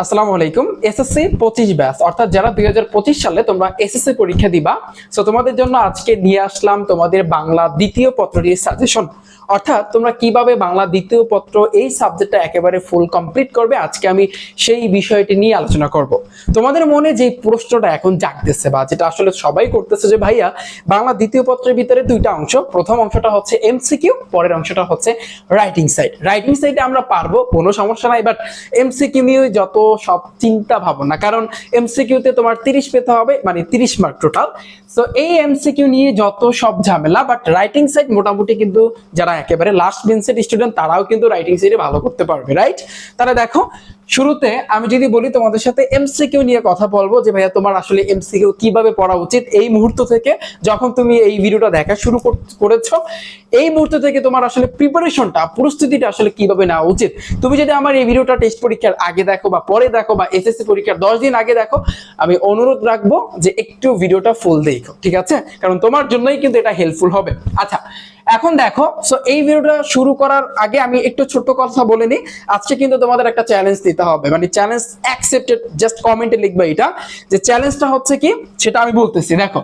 আসসালামু আলাইকুম। এসএসসি পঁচিশ ব্যাচ, অর্থাৎ যারা দুই হাজার পঁচিশ সালে তোমরা এসএসসি পরীক্ষা দিবা সো তোমাদের জন্য আজকে নিয়ে আসলাম তোমাদের বাংলা দ্বিতীয় পত্রটির সাজেশন অর্থাৎ তোমরা কীভাবে বাংলা দ্বিতীয় পত্র এই সাবজেক্টটা একেবারে ফুল কমপ্লিট করবে, আজকে আমি সেই বিষয়টি নিয়ে আলোচনা করব। তোমাদের মনে যে প্রশ্নটা এখন জাগতেছে বা যেটা আসলে সবাই করতেছে যে, ভাইয়া, বাংলা দ্বিতীয় পত্রের ভিতরে দুইটা অংশ, প্রথম অংশটা হচ্ছে এমসিকিউ পরের অংশটা হচ্ছে রাইটিং সাইড রাইটিং সাইডে আমরা পারব, কোনো সমস্যা নাই বাট এমসিকিউ নিয়ে যত সব চিন্তা ভাবনা। কারণ এমসিকিউতে তোমার তিরিশ পেতে হবে মানে তিরিশ মার্ক টোটাল সো এই এমসিকিউ নিয়ে যত সব ঝামেলা বাট রাইটিং সাইড মোটামুটি কিন্তু যারা একেবারে লাস্ট বেঞ্চের স্টুডেন্ট তারাও কিন্তু রাইটিং সাইডে ভালো করতে পারবে রাইট তারা দেখো শুরুতে আমি যদি বলি তোমাদের সাথে এমসিকিউ নিয়ে কথা বলব যে, ভাইয়া, তোমার আসলে এমসিকিউ কীভাবে পড়া উচিত? এই মুহূর্ত থেকে যখন তুমি এই ভিডিওটা দেখা শুরু কর- করেছ, এই মুহূর্ত থেকে তোমার আসলে প্রিপারেশনটা প্রস্তুতিটা আসলে কীভাবে নেওয়া উচিত? তুমি যদি আমার এই ভিডিওটা টেস্ট পরীক্ষার আগে দেখো বা পরে দেখো বা এসএসসি পরীক্ষার দশ দিন আগে দেখো, আমি অনুরোধ রাখব যে, একটু ভিডিওটা ফুল দেখো, ঠিক আছে? কারণ তোমার জন্যই কিন্তু এটা হেল্পফুল হবে। আচ্ছা এখন দেখো সো এই ভিডিওটা শুরু করার আগে আমি একটু ছোট্ট কথা বলে নিই। আজকে কিন্তু তোমাদের একটা চ্যালেঞ্জ দিতে হবে। মানে চ্যালেঞ্জ অ্যাকসেপ্টেড জাস্ট কমেন্টে লিখবে এটা। যে চ্যালেঞ্জটা হচ্ছে কি, সেটা আমি বলতেছি। দেখো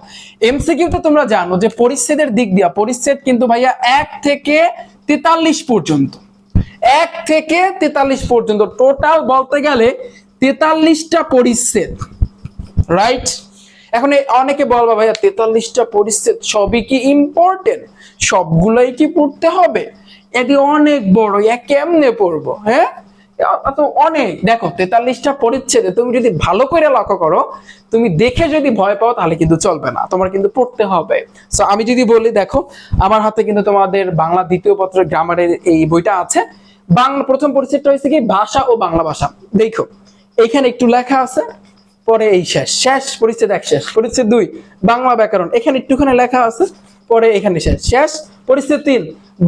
এমসিকিউতে তোমরা জানো যে পরিচ্ছেদের দিক দিয়া, পরিচ্ছেদ কিন্তু ভাইয়া এক থেকে তেতাল্লিশ পর্যন্ত। এক থেকে তেতাল্লিশ পর্যন্ত। টোটাল বলতে গেলে তেতাল্লিশটা পরিচ্ছেদ। রাইট এখন অনেকে বলবা, ভাইয়া, তেতাল্লিশটা পরিচ্ছেদ সবই কি ইম্পর্টেন্ট সবগুলাই কি পড়তে হবে? এটি অনেক বড় এ কেমনে পড়ব? হ্যাঁ? অনেক। দেখো, তেতাল্লিশটা পরিচ্ছেদে তুমি যদি ভালো করে লক্ষ্য করো, তুমি দেখে যদি ভয় পাও, তাহলে কিন্তু চলবে না। তোমার কিন্তু পড়তে হবে। সো আমি যদি বলি, দেখো, আমার হাতে কিন্তু তোমাদের বাংলা দ্বিতীয় পত্রের গ্রামারের এই বইটা আছে। বাংলা, প্রথম পরিচ্ছেদটা হয়েছে কি, ভাষা ও বাংলা ভাষা। দেখো এইখানে একটু লেখা আছে। পরে এই শেষ। শেষ পরিচ্ছেদ এক, শেষ পরিচ্ছেদ দুই, বাংলা ব্যাকরণ। এখানে একটুখানি লেখা আছে, পরে এখানে শেষ। শেষ পরিচ্ছেদ তিন,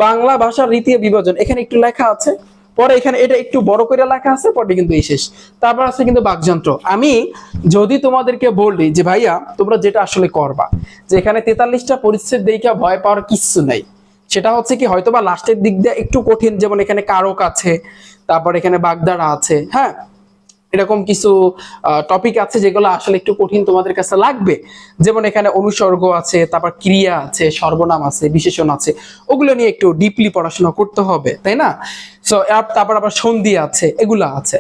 বাংলা ভাষার রীতি বিভাজন। এখানে একটু লেখা আছে, পরে এখানে এটা একটু বড় করে লেখা আছে, পরে কিন্তু এই শেষ। তারপর আছে কিন্তু বাকযন্ত্র। আমি যদি তোমাদেরকে বলি যে, ভাইয়া, তোমরা যেটা আসলে করবা, যে এখানে তেতাল্লিশটা পরিচ্ছেদ দেখা ভয় পাওয়ার কিচ্ছু নাই। সেটা হচ্ছে কি, হয়তোবা লাস্টের দিক দিয়ে একটু কঠিন, যেমন এখানে কারক আছে, তারপর এখানে বাগদারা আছে হ্যাঁ? এরকম কিছু টপিক আছে যেগুলো আসলে একটু কঠিন তোমাদের কাছে লাগবে। যেমন এখানে অনুসর্গ আছে, তারপর ক্রিয়া আছে, সর্বনাম আছে, বিশেষণ আছে, ওগুলো নিয়ে একটু ডিপলি পড়াশোনা করতে হবে, তাই না? সো তারপর আবার সন্ধি আছে, এগুলো আছে।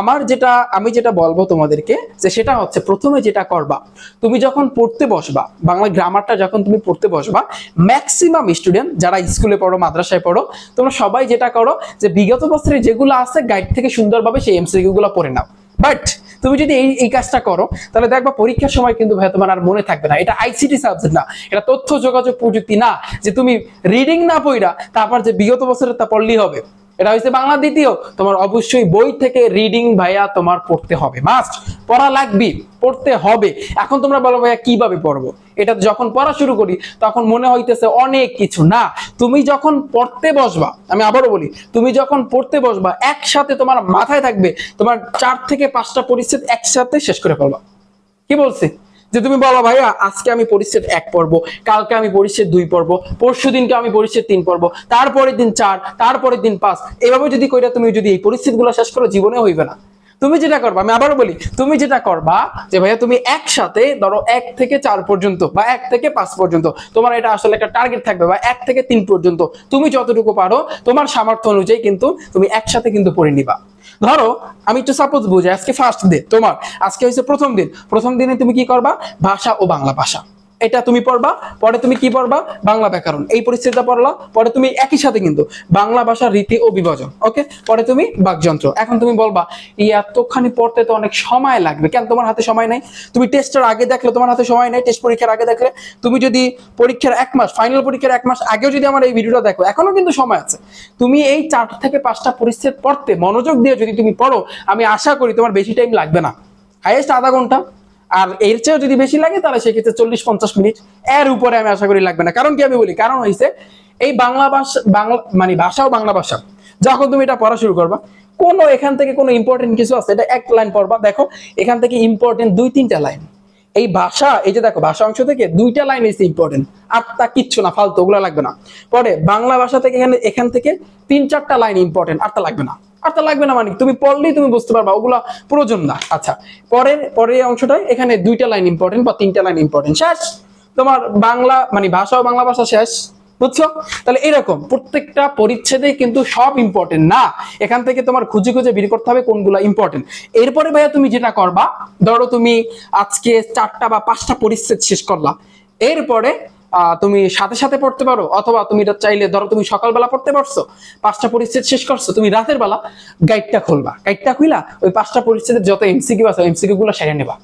আমার যেটা, আমি যেটা বলব তোমাদেরকে, যে সেটা হচ্ছে প্রথমে যেটা করবা, তুমি যখন পড়তে বসবা বাংলা গ্রামারটা যখন তুমি পড়তে বসবা ম্যাক্সিমাম স্টুডেন্ট যারা স্কুলে পড়ো, মাদ্রাসায় পড়ো, তোমরা সবাই যেটা করো, যে বিগত বছরে যেগুলো আছে গাইড থেকে সুন্দরভাবে সেই এমসিকিউ গুলো পড়ে নাও। বাট তুমি যদি এই এই কাজটা করো, তাহলে দেখবা পরীক্ষার সময় কিন্তু ভাই তোমার আর মনে থাকবে না। এটা আইসিটি সাবজেক্ট না, এটা তথ্য যোগাযোগ প্রযুক্তি না। যে তুমি রিডিং না পড়া তারপর যে বিগত বছরের তা পড়লেই হবে। এটা হচ্ছে বাংলা দ্বিতীয়। তোমার অবশ্যই বই থেকে রিডিং ভাইয়া তোমার পড়তে হবে। মাস্ট পড়া লাগবে, পড়তে হবে। এখন তোমরা বলো ভাইয়া, কীভাবে পড়ব? এটা যখন পড়া শুরু করি, তখন মনে হইতেছে অনেক কিছু। না, তুমি যখন পড়তে বসবা, আমি আবারও বলি, তুমি যখন পড়তে বসবা, একসাথে তোমার মাথায় থাকবে, তোমার চার থেকে পাঁচটা পরিচ্ছেদ একসাথে শেষ করে ফেলবা। কি বলছি? যে তুমি বলো, ভাইয়া, আজকে আমি পরিচ্ছেদ এক পর্ব, কালকে আমি পরিচ্ছেদ দুই পর্ব, পরশু দিনকে আমি পরিচ্ছেদ তিন পর্ব, তারপরের দিন চার, তারপরের দিন পাঁচ। এভাবে যদি কইরা তুমি যদি এই পরিস্থিতিগুলো শেষ করো জীবনে হইবে না। তুমি যেটা করবা, আমি আবারও বলি, তুমি যেটা করবা, যে ভাইয়া তুমি একসাথে ধরো এক থেকে চার পর্যন্ত বা এক থেকে পাঁচ পর্যন্ত, তোমার এটা আসলে একটা টার্গেট থাকবে বা এক থেকে তিন পর্যন্ত, তুমি যতটুকু পারো, তোমার সামর্থ্য অনুযায়ী কিন্তু তুমি একসাথে কিন্তু পড়ে নিবা। ধরো, আমি একটু সাপোজ বুঝি আজকে ফার্স্ট ডে তোমার, আজকে হচ্ছে প্রথম দিন, প্রথম দিনে তুমি কি করবা? ভাষা ও বাংলা ভাষা। এটা তুমি পড়বা, পরে তুমি কি পড়বা? বাংলা ব্যাকরণ। এই পরিস্থিতিটা পড়লা, পরে তুমি একই সাথে কিন্তু বাংলা ভাষার রীতি ও বিভাজন, ওকে? পরে তুমি বাকযন্ত্র। এখন তুমি বলবা এই এতখানি পড়তে তো অনেক সময় লাগবে। কেন? তোমার হাতে সময় নাই। তুমি টেস্টের আগে দেখলে তোমার হাতে সময় নাই, টেস্ট পরীক্ষার আগে দেখলে। তুমি যদি পরীক্ষার এক মাস ফাইনাল পরীক্ষার এক মাস আগেও যদি আমার এই ভিডিওটা দেখো এখনও কিন্তু সময় আছে। তুমি এই চার থেকে পাঁচটা পরিচ্ছেদ পড়তে মনোযোগ দিয়ে যদি তুমি পড়ো, আমি আশা করি তোমার বেশি টাইম লাগবে না। হাইয়েস্ট আধা ঘণ্টা। আর এর চেয়েও যদি বেশি লাগে, তাহলে সেক্ষেত্রে চল্লিশ পঞ্চাশ মিনিট। এর উপরে আমি আশা করি লাগবে না। কারণ কি আমি বলি? কারণ হয়েছে এই বাংলা ভাষা, বাংলা মানে ভাষা ও বাংলা ভাষা, যখন তুমি এটা পড়া শুরু করবা, কোনো এখান থেকে কোনো ইম্পর্টেন্ট কিছু আছে, এটা এক লাইন পড়বা। দেখো, এখান থেকে ইম্পর্টেন্ট দুই, তিনটা লাইন। এই ভাষা, এই যে দেখো, ভাষা অংশ থেকে দুইটা লাইন এসে ইম্পর্টেন্ট আর তা কিচ্ছু না, ফালতু, ওগুলো লাগবে না। পরে বাংলা ভাষা থেকে এখানে, এখান থেকে তিন, চারটা লাইন ইম্পর্টেন্ট আর তা লাগবে না। আর তা লাগবে না মানে তুমি পড়লেই তুমি বুঝতে পারবা, ওগুলা প্রয়োজন না। আচ্ছা পরের পরের অংশটাই এখানে দুইটা লাইন ইম্পর্টেন্ট বা তিনটা লাইন ইম্পর্টেন্ট শেষ! তোমার বাংলা মানে ভাষা বাংলা ভাষা শেষ, বুঝছ? তাহলে এরকম, প্রত্যেকটা পরিচ্ছেদে কিন্তু সব ইম্পর্টেন্ট না। এখান থেকে তোমার খুঁজে খুঁজে বের করতে হবে কোনগুলা ইম্পর্টেন্ট এরপরে ভাইয়া তুমি যেটা করবা, ধরো তুমি আজকে চারটা বা পাঁচটা পরিচ্ছেদ শেষ করলা। এরপরে তুমি সাথে সাথে পড়তে পারো, অথবা তুমি এটা চাইলে, ধরো তুমি সকালবেলা পড়তে পারছ, পাঁচটা পরিচ্ছেদ শেষ করছ, তুমি রাতের বেলা গাইডটা খুলবা। গাইডটা খুলা ওই পাঁচটা পরিচ্ছেদের যত এমসিকিউ আছে এমসিকিউ গুলো সেরে নেবা।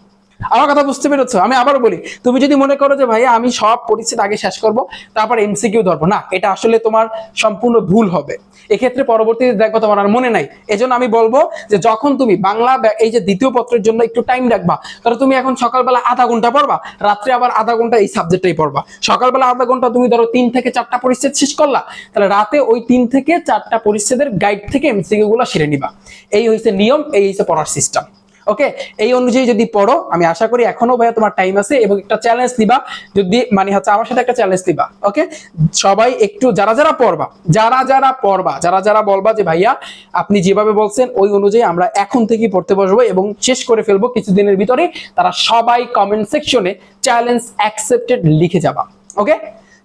আমার কথা বুঝতে পেরেছ? আমি আবার বলি, তুমি যদি মনে করো যে ভাইয়া আমি সব পরিচ্ছেদ আগে শেষ করব, তারপর এমসিকিউ ধরবো। না, এটা আসলে তোমার সম্পূর্ণ ভুল হবে। এক্ষেত্রে পরবর্তীতে দেখব তোমার আর মনে নাই। এজন্য আমি বলব যে যখন তুমি বাংলা এই যে দ্বিতীয় পত্রের জন্য একটু টাইম রাখবা তাহলে তুমি এখন সকালবেলা আধা ঘণ্টা পড়বা, রাত্রে আবার আধা ঘণ্টা এই সাবজেক্টটাই পড়বা। সকালবেলা আধা ঘণ্টা তুমি ধরো তিন থেকে চারটা পরিচ্ছেদ শেষ করলা, তাহলে রাতে ওই তিন থেকে চারটা পরিচ্ছেদের গাইড থেকে এমসিকিউ গুলো সেরে নিবা। এই হয়েছে নিয়ম, এই হয়েছে পড়ার সিস্টেম ওকে এই অনুযায়ী যদি পড়ো, আমি আশা করি এখনও ভাইয়া তোমার টাইম আছে এবং একটা চ্যালেঞ্জ দিবা যদি মানে হচ্ছে আমার সাথে একটা চ্যালেঞ্জ দিবা ওকে সবাই একটু, যারা যারা পড়বা, যারা যারা পড়বা, যারা যারা বলবা যে ভাইয়া, আপনি যেভাবে বলছেন, ওই অনুযায়ী আমরা এখন থেকেই পড়তে বসবো এবং শেষ করে ফেলব কিছুদিনের ভিতরে। তারা সবাই কমেন্ট সেকশনে চ্যালেঞ্জ অ্যাকসেপ্টেড লিখে যাবা ওকে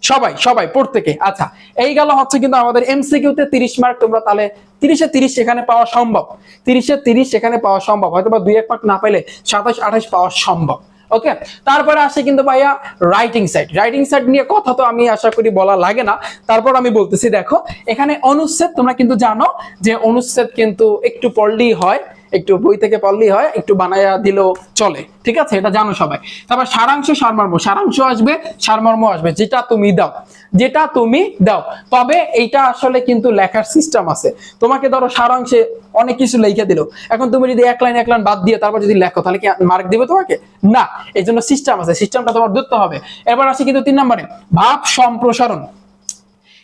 সবাই সবাই, প্রত্যেকে। আচ্ছা এই গেল হচ্ছে কিন্তু আমাদের এমসিকিউতে তিরিশ মার্ক তোমরা তাহলে তিরিশে তিরিশ সেখানে পাওয়া সম্ভব। তিরিশে তিরিশ সেখানে পাওয়া সম্ভব। হয়তো বা দুই এক মার্ক না পেলে সাতাশ, আঠাশ পাওয়া সম্ভব। ওকে তারপরে আসে কিন্তু ভাইয়া রাইটিং সাইড রাইটিং সাইড নিয়ে কথা তো আমি আশা করি বলা লাগে না। তারপর আমি বলতেছি, দেখো, এখানে অনুচ্ছেদ তোমরা কিন্তু জানো যে অনুচ্ছেদ কিন্তু একটু পড়লেই হয়। একটু বই থেকে পড়লেই হয়, একটু বানায়া দিলেও চলে। ঠিক আছে? এটা জানো সবাই। তারপর সারাংশ, সারমর্ম। সারাংশ আসবে, সারমর্ম আসবে। যেটা তুমি দাও। যেটা তুমি দাও। তবে এইটা আসলে কিন্তু লেখার সিস্টেম আছে। তোমাকে ধরো সারাংশে অনেক কিছু লিখে দিল। এখন তুমি যদি এক লাইন এক লাইন বাদ দিয়ে তারপর যদি লেখো, তাহলে কি মার্ক দিবে তোমাকে? না। এই জন্য সিস্টেম আছে সিস্টেমটা তোমার ধরতে হবে। এবার আসি কিন্তু তিন নম্বরে। ভাব সম্প্রসারণ।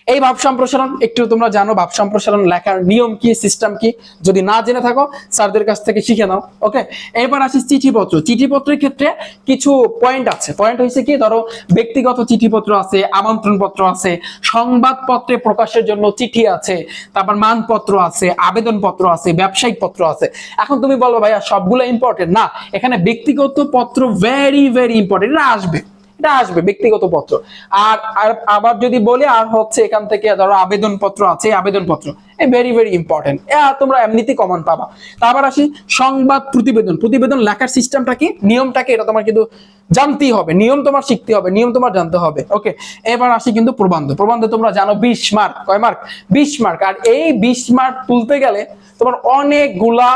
এই ভাব সম্প্রসারণ, একটু তোমরা জানো ভাব সম্প্রসারণ লেখার নিয়ম কি সিস্টেম কি? যদি না জেনে থাকো, স্যারদের কাছ থেকে শিখে নাও ওকে এবার আসি চিঠিপত্র। চিঠিপত্রের ক্ষেত্রে কিছু পয়েন্ট আছে। পয়েন্ট হয়েছে কি, ধরো, ব্যক্তিগত চিঠিপত্র আছে আমন্ত্রণ পত্র আছে, সংবাদপত্রে প্রকাশের জন্য চিঠি আছে, তারপর মানপত্র আছে আবেদন পত্র আছে ব্যবসায়িক পত্র আছে। এখন তুমি বলব ভাইয়া, সবগুলো ইম্পর্টেন্ট না, এখানে ব্যক্তিগত পত্র ভেরি ভেরি ইম্পর্টেন্ট এটা আসবে। এটা আসবে, ব্যক্তিগত পত্র। আর আবার যদি বলি, আর হচ্ছে এখান থেকে ধরো আবেদন পত্র আছে আবেদন পত্র ভেরি ভেরি ইম্পর্টেন্ট তোমরা এমনিতেই কমন পাবা। তারপর আসি, সংবাদ প্রতিবেদন। প্রতিবেদন লেখার সিস্টেমটা কি? নিয়মটাকে এটা তোমার কিন্তু জানতেই হবে। নিয়ম তোমার শিখতে হবে, নিয়ম তোমার জানতে হবে। ওকে এবার আসি কিন্তু প্রবন্ধ। প্রবন্ধ তোমরা জানো বিশ মার্ক কয় মার্ক বিশ মার্ক আর এই বিশ মার্ক তুলতে গেলে তোমার অনেকগুলা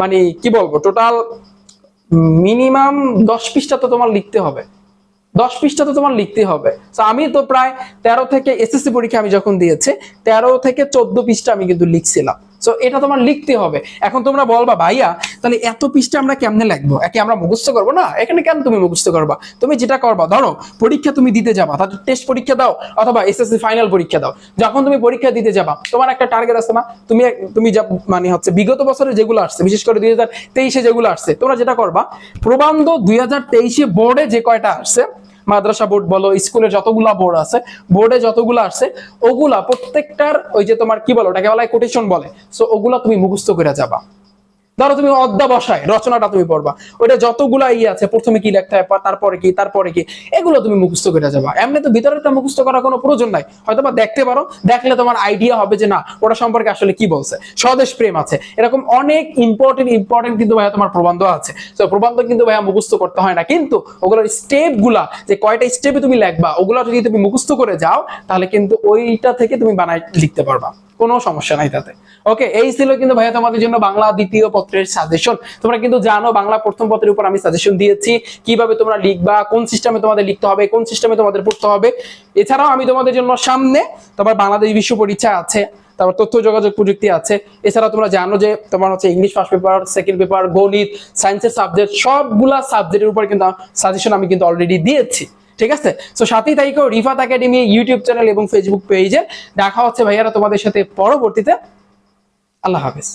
মানে কি বলব টোটাল মিনিমাম দশ পৃষ্ঠা তো তোমার লিখতে হবে। দশ পৃষ্ঠা তো তোমার লিখতে হবে। তো আমি তো প্রায় তেরো থেকে এসএসসি পরীক্ষা আমি যখন দিয়েছি, তেরো থেকে চোদ্দ পৃষ্ঠা আমি কিন্তু লিখছিলাম। সো এটা তোমার লিখতে হবে। এখন তোমরা বলবা, ভাইয়া, তাহলে এত পৃষ্ঠা আমরা কেমনে লিখব? একে আমরা মুখস্থ করব না? এখানে কেন তুমি মুখস্থ করবা? তুমি যেটা করবা, ধরো, পরীক্ষা তুমি দিতে যাবা, তাহলে টেস্ট পরীক্ষা দাও অথবা এসএসসি ফাইনাল পরীক্ষা দাও। যখন তুমি পরীক্ষা দিতে যাবা, তোমার একটা টার্গেট আছে না? তুমি তুমি যা মানে হচ্ছে বিগত বছরে যেগুলো আসছে, বিশেষ করে দুই হাজার তেইশে যেগুলো আসছে, তোমরা যেটা করবা, প্রবন্ধ দুই হাজার তেইশে বোর্ডে যে কয়টা আসছে মাদ্রাসা বোর্ড বলো, স্কুলের যতগুলা বোর্ড আছে, বোর্ডে যতগুলো আসছে, ওগুলা প্রত্যেকটার ওই যে তোমার কি বলো, ওটাকে বলা কোটেশন বলে। সো ওগুলা তুমি মুখস্থ করে যাবা। ধরো তুমি অধ্যাবসায় রচনাটা তুমি পড়বা। ওইটা যতগুলা ইয়ে আছে, প্রথমে কি লিখতে হয় তারপরে কি তারপরে কি, এগুলো তুমি মুখস্থ করে যাবা। এমনি তো ভিতরে তো মুখস্থ করার কোনো প্রয়োজন নাই। হয়তো বা দেখতে পারো, দেখলে তোমার আইডিয়া হবে যে না, ওটা সম্পর্কে আসলে কি বলছে। স্বদেশ প্রেম আছে। এরকম অনেক ইম্পর্টেন্ট ইম্পর্টেন্ট কিন্তু ভাইয়া তোমার প্রবন্ধ আছে। তো প্রবন্ধ কিন্তু ভাইয়া মুখস্থ করতে হয় না। কিন্তু ওগুলোর স্টেপগুলা, যে কয়টা স্টেপে তুমি লিখবা, ওগুলো যদি তুমি মুখস্থ করে যাও, তাহলে কিন্তু ওইটা থেকে তুমি বানাই লিখতে পারবা। কোনো সমস্যা নাই তাতে। ওকে এই ছিল কিন্তু ভাইয়া তোমাদের জন্য বাংলা দ্বিতীয় পত্রের সাজেশন তোমরা কিন্তু জানো বাংলা প্রথম পত্রের উপর আমি সাজেশন দিয়েছি। কীভাবে তোমরা লিখবা, কোন সিস্টেমে তোমাদের লিখতে হবে, কোন সিস্টেমে তোমাদের পড়তে হবে। এছাড়াও আমি তোমাদের জন্য সামনে তোমার বাংলাদেশ বিশ্ব পরীক্ষা আছে, তারপর তথ্য, যোগাযোগ প্রযুক্তি আছে। এছাড়া তোমরা জানো যে তোমার হচ্ছে English first paper second paper গণিত সায়েন্সের সাবজেক্ট সবগুলা সাবজেক্টের উপর কিন্তু সাজেশন আমি কিন্তু অলরেডি দিয়েছি। ঠিক আছে? তো সাতই তারিখেও রিফাত একাডেমি ইউটিউব চ্যানেল এবং ফেসবুক পেজে দেখা হচ্ছে ভাইয়ারা তোমাদের সাথে পরবর্তীতে। আল্লাহ হাফেজ।